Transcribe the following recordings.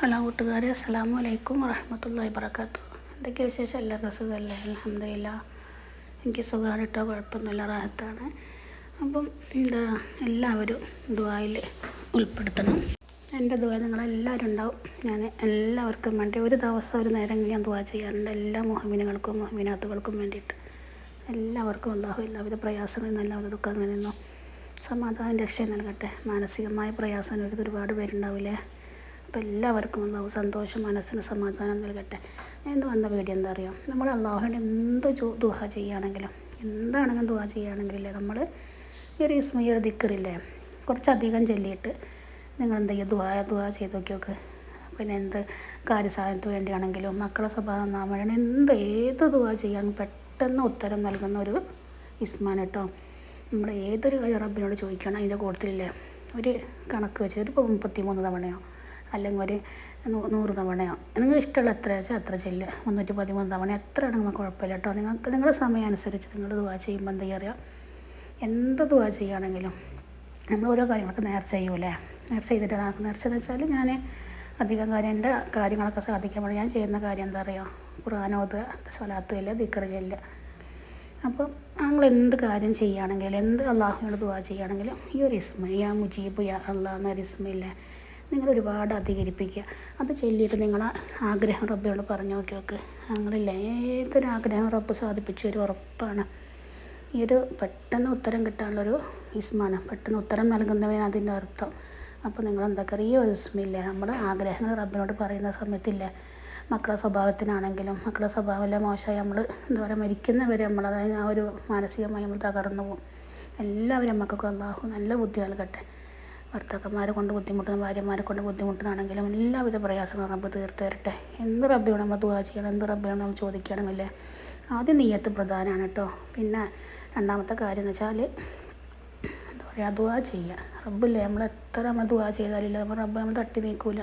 Hello കൂട്ടുകാരെ അസ്സാം വലൈക്കും വറഹമത്തല്ലാ വബർക്കാത്തു എന്തൊക്കെ വിശേഷം? എല്ലാവർക്കും സുഖമല്ലേ? അലഹമില്ല എനിക്ക് സുഖമാണ് കേട്ടോ കുഴപ്പമൊന്നുമില്ല റാഹത്താണ്. അപ്പം എന്താ എല്ലാവരും ദുബായിൽ ഉൾപ്പെടുത്തണം. എന്റെ ദുബായ് നിങ്ങളെല്ലാവരും ഉണ്ടാവും. ഞാൻ എല്ലാവർക്കും വേണ്ടി ഒരു ദിവസം ഒരു നേരം ഞാൻ ദുബായ് ചെയ്യാറുണ്ട്. എല്ലാ മുഹമ്മിനുകൾക്കും മുഹമ്മിനാത്തുകൾക്കും വേണ്ടിയിട്ട്. എല്ലാവർക്കും അള്ളാഹു എല്ലാവിധ പ്രയാസങ്ങളിൽ എല്ലാവിധ ദുഃഖങ്ങളിൽ നിന്നും സമാധാനം രക്ഷ നൽകട്ടെ. മാനസികമായ പ്രയാസം ഒരുപാട് പേരുണ്ടാവില്ലേ? അപ്പോൾ എല്ലാവർക്കും അള്ളാഹു സന്തോഷം മനസ്സിന് സമാധാനം നൽകട്ടെ. എന്ന് വന്ന വീഡിയോ എന്താ അറിയാം? നമ്മൾ അള്ളാഹുവിന്റെ എന്ത് ദുഹ ചെയ്യുകയാണെങ്കിലും എന്താണെങ്കിലും ദുഹ ചെയ്യുകയാണെങ്കിലേ നമ്മൾ ഈ ഒരു ഇസ്മ ഈ ഒരു ദിക്കറില്ലേ കുറച്ചധികം ചൊല്ലിയിട്ട് നിങ്ങൾ എന്ത് ചെയ്യുക ദുഹ ദുഹ ചെയ്ത് നോക്കി നോക്ക്. പിന്നെ എന്ത് കാര്യസാധനത്തിന് വേണ്ടിയാണെങ്കിലും മക്കളെ സ്വഭാവം നാമഴണം എന്ത് ഏത് ദുഹ ചെയ്യാൻ പെട്ടെന്ന് ഉത്തരം നൽകുന്ന ഒരു ഇസ്മാൻ കേട്ടോ നമ്മൾ ഏതൊരു കാര്യം റബ്ബിനോട് ചോദിക്കണം അതിന്റെ കൂട്ടത്തിലില്ലേ? ഒരു കണക്ക് വെച്ച് ഒരു മുപ്പത്തി മൂന്ന് തവണയോ? അല്ലെങ്കിൽ ഒരു നൂറ് തവണയോ. നിങ്ങൾക്ക് ഇഷ്ടമുള്ള എത്ര വെച്ചാൽ അത്ര ചെല്ലുക മുന്നൂറ്റി പതിമൂന്ന് തവണ എത്ര ആണെങ്കിൽ കുഴപ്പമില്ല കേട്ടോ. നിങ്ങൾക്ക് നിങ്ങളുടെ സമയം അനുസരിച്ച് നിങ്ങൾ ദുവാ ചെയ്യുമ്പോൾ എന്താ അറിയാം എന്ത് ദുവാ ചെയ്യുകയാണെങ്കിലും നമ്മൾ ഓരോ കാര്യങ്ങളൊക്കെ നേർച്ച ചെയ്യൂലേ നേർച്ച ചെയ്തിട്ട് നമുക്ക് നേർച്ച എന്ന് വെച്ചാൽ ഞാൻ അധികം കാര്യം എന്റെ കാര്യങ്ങളൊക്കെ സാധിക്കാൻ വേണ്ടി ഞാൻ ചെയ്യുന്ന കാര്യം എന്താ പറയുക ഖുർആാനോത് സ്വലാത്ത് ചെല്ലുക ദിക്കർ ചെല്ലുക. അപ്പോൾ ഞങ്ങൾ എന്ത് കാര്യം ചെയ്യുകയാണെങ്കിലും എന്ത് അള്ളാഹുവിനോട് ദുവാ ചെയ്യുകയാണെങ്കിലും ഈ ഒരു ഇസ്മ യാ മുജീബ് യാ അള്ളാഹ് ഇസ്മയില്ലേ നിങ്ങൾ ഒരുപാട് അധികരിപ്പിക്കുക അത് ചൊല്ലിയിട്ട് നിങ്ങൾ ആഗ്രഹം റബ്ബിനോട് പറഞ്ഞു നോക്കി നോക്ക് ഏതൊരു ആഗ്രഹം റബ്ബ് സാധിപ്പിച്ച ഒരു ഉറപ്പാണ്. ഈ ഒരു പെട്ടെന്ന് ഉത്തരം കിട്ടാനുള്ളൊരു ഇസ്മാണ്. പെട്ടെന്ന് ഉത്തരം നൽകുന്നവൻ അതിന്റെ അർത്ഥം. അപ്പോൾ നിങ്ങൾ എന്താ ഈ ഒരു ഇസ്മില്ല. നമ്മുടെ ആഗ്രഹങ്ങൾ റബ്ബിനോട് പറയുന്ന സമയത്തില്ല? മക്കളെ സ്വഭാവത്തിനാണെങ്കിലും മക്കളുടെ സ്വഭാവമല്ല മോശമായി നമ്മൾ എന്താ പറയുക മരിക്കുന്നവരെ നമ്മൾ അതായത് ആ ഒരു മാനസികമായി നമ്മൾ തകർന്നു പോകും. എല്ലാവരും മക്കൾക്കും അള്ളാഹു നല്ല ബുദ്ധി നൽകട്ടെ. ഭർത്താക്കന്മാരെ കൊണ്ട് ബുദ്ധിമുട്ടുന്ന ഭാര്യമാരെ കൊണ്ട് ബുദ്ധിമുട്ടുന്നതാണെങ്കിലും എല്ലാവിധ പ്രയാസങ്ങളും റബ്ബ് തീർത്ത് തരട്ടെ എന്ത് റബ്ബിയോട് നമ്മൾ ദുവാ ചെയ്യണം? എന്ത് റബ്ബിയോട് നമ്മൾ ചോദിക്കണമല്ലേ? ആദ്യം നീയത്ത് പ്രധാനമാണ് കേട്ടോ. പിന്നെ രണ്ടാമത്തെ കാര്യം എന്ന് വെച്ചാൽ എന്താ പറയുക ദുവാ ചെയ്യുക. റബ്ബില്ലേ നമ്മൾ എത്ര നമ്മൾ ദുവാ ചെയ്താലില്ല നമ്മൾ റബ്ബ് നമ്മൾ തട്ടി നീക്കൂല.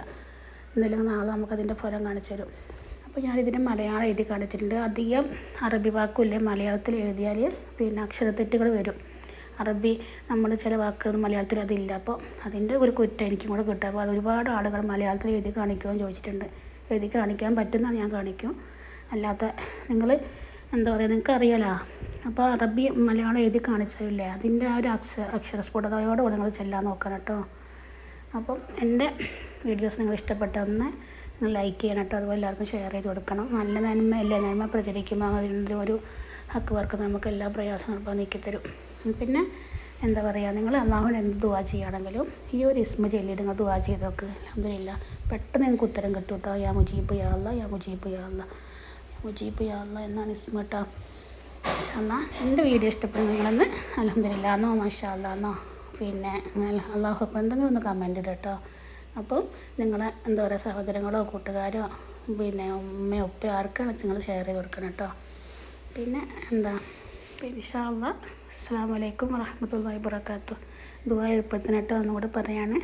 എന്തെങ്കിലും നാളെ നമുക്കതിന്റെ ഫലം കാണിച്ചു തരും. അപ്പോൾ ഞാനിതിന്റെ മലയാളം എഴുതി കാണിച്ചിട്ടുണ്ട്. അധികം അറബി വാക്കുമില്ലേ മലയാളത്തിൽ എഴുതിയാൽ പിന്നെ അക്ഷരത്തെറ്റുകൾ വരും. അറബി നമ്മൾ ചില വാക്കുകൾ മലയാളത്തിൽ അതില്ല. അപ്പോൾ അതിന്റെ ഒരു കുറ്റം എനിക്കും കൂടെ കിട്ടും. അപ്പോൾ അത് ഒരുപാട് ആളുകൾ മലയാളത്തിൽ എഴുതി കാണിക്കുമെന്ന് ചോദിച്ചിട്ടുണ്ട്. എഴുതി കാണിക്കാൻ പറ്റുന്ന ഞാൻ കാണിക്കും. അല്ലാത്ത നിങ്ങൾ എന്താ പറയുക നിങ്ങൾക്ക് അറിയാലോ. അപ്പോൾ അറബി മലയാളം എഴുതി കാണിച്ചില്ലേ അതിന്റെ ആ ഒരു അക്ഷ അക്ഷരസ്ഫുടതയോടെ നിങ്ങൾ ചെല്ലാൻ നോക്കണം കേട്ടോ. അപ്പം എന്റെ വീഡിയോസ് നിങ്ങൾ ഇഷ്ടപ്പെട്ടൊന്ന് നിങ്ങൾ ലൈക്ക് ചെയ്യണം കേട്ടോ. അതുപോലെ എല്ലാവർക്കും ഷെയർ ചെയ്ത് കൊടുക്കണം. നല്ല നന്മ എല്ലാ നന്മ പ്രചരിക്കുമ്പോൾ അതിന്റെ ഒരു ഹക്ക് വർക്ക് നമുക്ക് എല്ലാ പ്രയാസങ്ങളും നീക്കിത്തരും പിന്നെ എന്താ പറയുക നിങ്ങൾ അള്ളാഹുവിന് എന്ത് ദുവാ ചെയ്യുകയാണെങ്കിലും ഈ ഒരു ഇസ്മ ചൊല്ലിയിട്ട് നിങ്ങൾ ദുവാ ചെയ്ത് നോക്ക്. പെട്ടെന്ന് നിങ്ങൾക്ക് ഉത്തരം കിട്ടും കേട്ടോ. യാ മുജീബ് യാ യാ മുജീബ് യാ അല്ല മുജീബ് യാ എന്നാണ് ഇസ്മ കേട്ടോ. എന്നാൽ എന്റെ വീഡിയോ ഇഷ്ടപ്പെടുന്ന നിങ്ങളെന്ന് അലഹമില്ല എന്നോ മാഷാ എന്നോ പിന്നെ അള്ളാഹു അപ്പം എന്തെങ്കിലും ഒന്ന് കമന്റ് ഇടുക കേട്ടോ. അപ്പം നിങ്ങളെ എന്താ പറയുക സഹോദരങ്ങളോ കൂട്ടുകാരോ പിന്നെ ഉമ്മയോ ഉപ്പയോ ആർക്കാണ് നിങ്ങൾ ഷെയർ ചെയ്ത് കൊടുക്കണം കേട്ടോ. പിന്നെ എന്താ? ഇഷാള്ള അസ്സാം വലൈക്കും വറഹമത്തല്ലാ വാബർക്കാത്തു ദുബായ് എഴുപത്തിനെട്ട് ഒന്നുകൂടെ പറയാണ്.